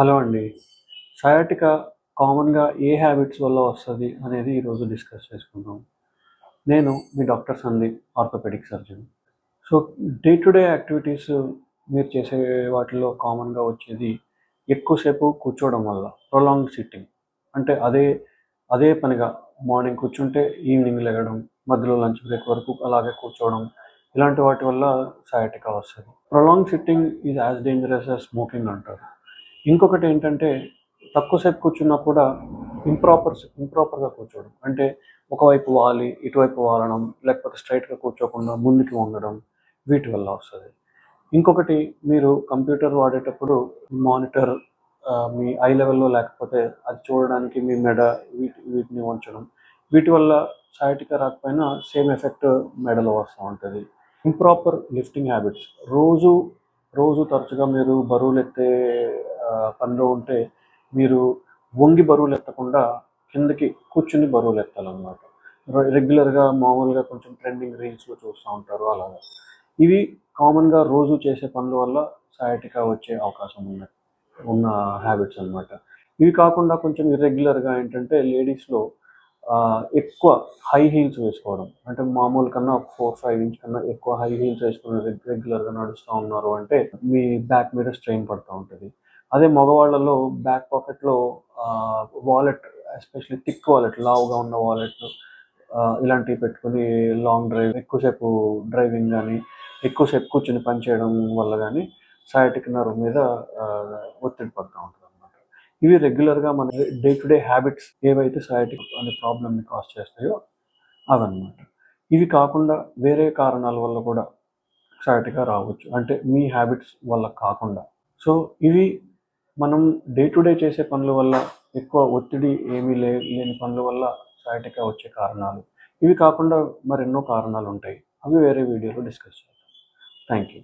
Hello అండి. Sciatica కామన్గా ఏ habits వల్ల వస్తుంది అనేది ఈరోజు డిస్కస్ చేసుకుందాం. నేను మీ doctor Sandeep orthopaedic surgeon so day to day activities మీరు చేసే వాటిలో కామన్గా వచ్చేది ఎక్కువసేపు కూర్చోవడం వల్ల ప్రొలాంగ్ సిట్టింగ్ అంటే అదే అదే పనిగా మార్నింగ్ కూర్చుంటే ఈవినింగ్ లెగడం మధ్యలో లంచ్ బ్రేక్ వరకు అలాగే కూర్చోవడం ఇలాంటి వాటి వల్ల సయాటికా వస్తుంది. Prolong sitting is as dangerous as smoking అంటారు. ఇంకొకటి ఏంటంటే తక్కువసేపు కూర్చున్నా కూడా ఇంప్రాపర్ ఇంప్రాపర్గా కూర్చోవడం. అంటే ఒకవైపు వాలి ఇటువైపు వాలడం లేకపోతే స్ట్రైట్గా కూర్చోకుండా ముందుకి వంగడం వీటి వల్ల వస్తుంది. ఇంకొకటి మీరు కంప్యూటర్ వాడేటప్పుడు మానిటర్ మీ ఐ లెవెల్లో లేకపోతే అది చూడడానికి మీ మెడ వీటి వీటిని ఉంచడం. వీటి వల్ల సయాటికా రాకపోయినా సేమ్ ఎఫెక్ట్ మెడలో వస్తూ ఉంటుంది. ఇంప్రాపర్ లిఫ్టింగ్ హ్యాబిట్స్ రోజు రోజు తరచుగా మీరు బరువులు ఎత్తే పనిలో ఉంటే మీరు వంగి బరువులు ఎత్తకుండా కిందకి కూర్చుని బరువులు ఎత్తాలన్నమాట. రెగ్యులర్గా మామూలుగా కొంచెం ట్రెండింగ్ రీల్స్లో చూస్తూ ఉంటారు అలాగా. ఇవి కామన్గా రోజు చేసే పనుల వల్ల సాయటిగా వచ్చే అవకాశం ఉన్న ఉన్న హ్యాబిట్స్ అన్నమాట. ఇవి కాకుండా కొంచెం ఇర్రెగ్యులర్గా ఏంటంటే లేడీస్లో ఎక్కువ హై హీల్స్ వేసుకోవడం. అంటే మామూలు కన్నా ఒక ఫోర్ ఫైవ్ ఇంచ్ కన్నా ఎక్కువ హై హీల్స్ వేసుకుని రెగ్యులర్గా నడుస్తూ ఉన్నారు అంటే మీ బ్యాక్ మీద స్ట్రెయిన్ పడుతూ ఉంటుంది. అదే మగవాళ్ళలో బ్యాక్ పాకెట్లో వాలెట్ ఎస్పెషల్లీ థిక్ వాలెట్ లావుగా ఉన్న వాలెట్ ఇలాంటివి పెట్టుకుని లాంగ్ డ్రైవ్ ఎక్కువసేపు డ్రైవింగ్ కానీ ఎక్కువసేపు కూర్చుని పనిచేయడం వల్ల కానీ సయాటిక్ నర్వ్ మీద ఒత్తిడి పడుతూ ఉంటుంది అనమాట ఇవి రెగ్యులర్గా మన డే టు డే హ్యాబిట్స్ ఏవైతే సయాటిక్ అనే ప్రాబ్లమ్ని కాజ్ చేస్తాయో అవన్నమాట ఇవి కాకుండా వేరే కారణాల వల్ల కూడా సయాటికా రావచ్చు. అంటే మీ హ్యాబిట్స్ వల్ల కాకుండా. సో ఇవి మనం డే టు డే చేసే పనుల వల్ల ఎక్కువ ఒత్తిడి ఏమీ లే లేని పనుల వల్ల సయాటికా వచ్చే కారణాలు. ఇవి కాకుండా మరెన్నో కారణాలు ఉంటాయి అవి వేరే వీడియోలో డిస్కస్ చేద్దాం. Thank you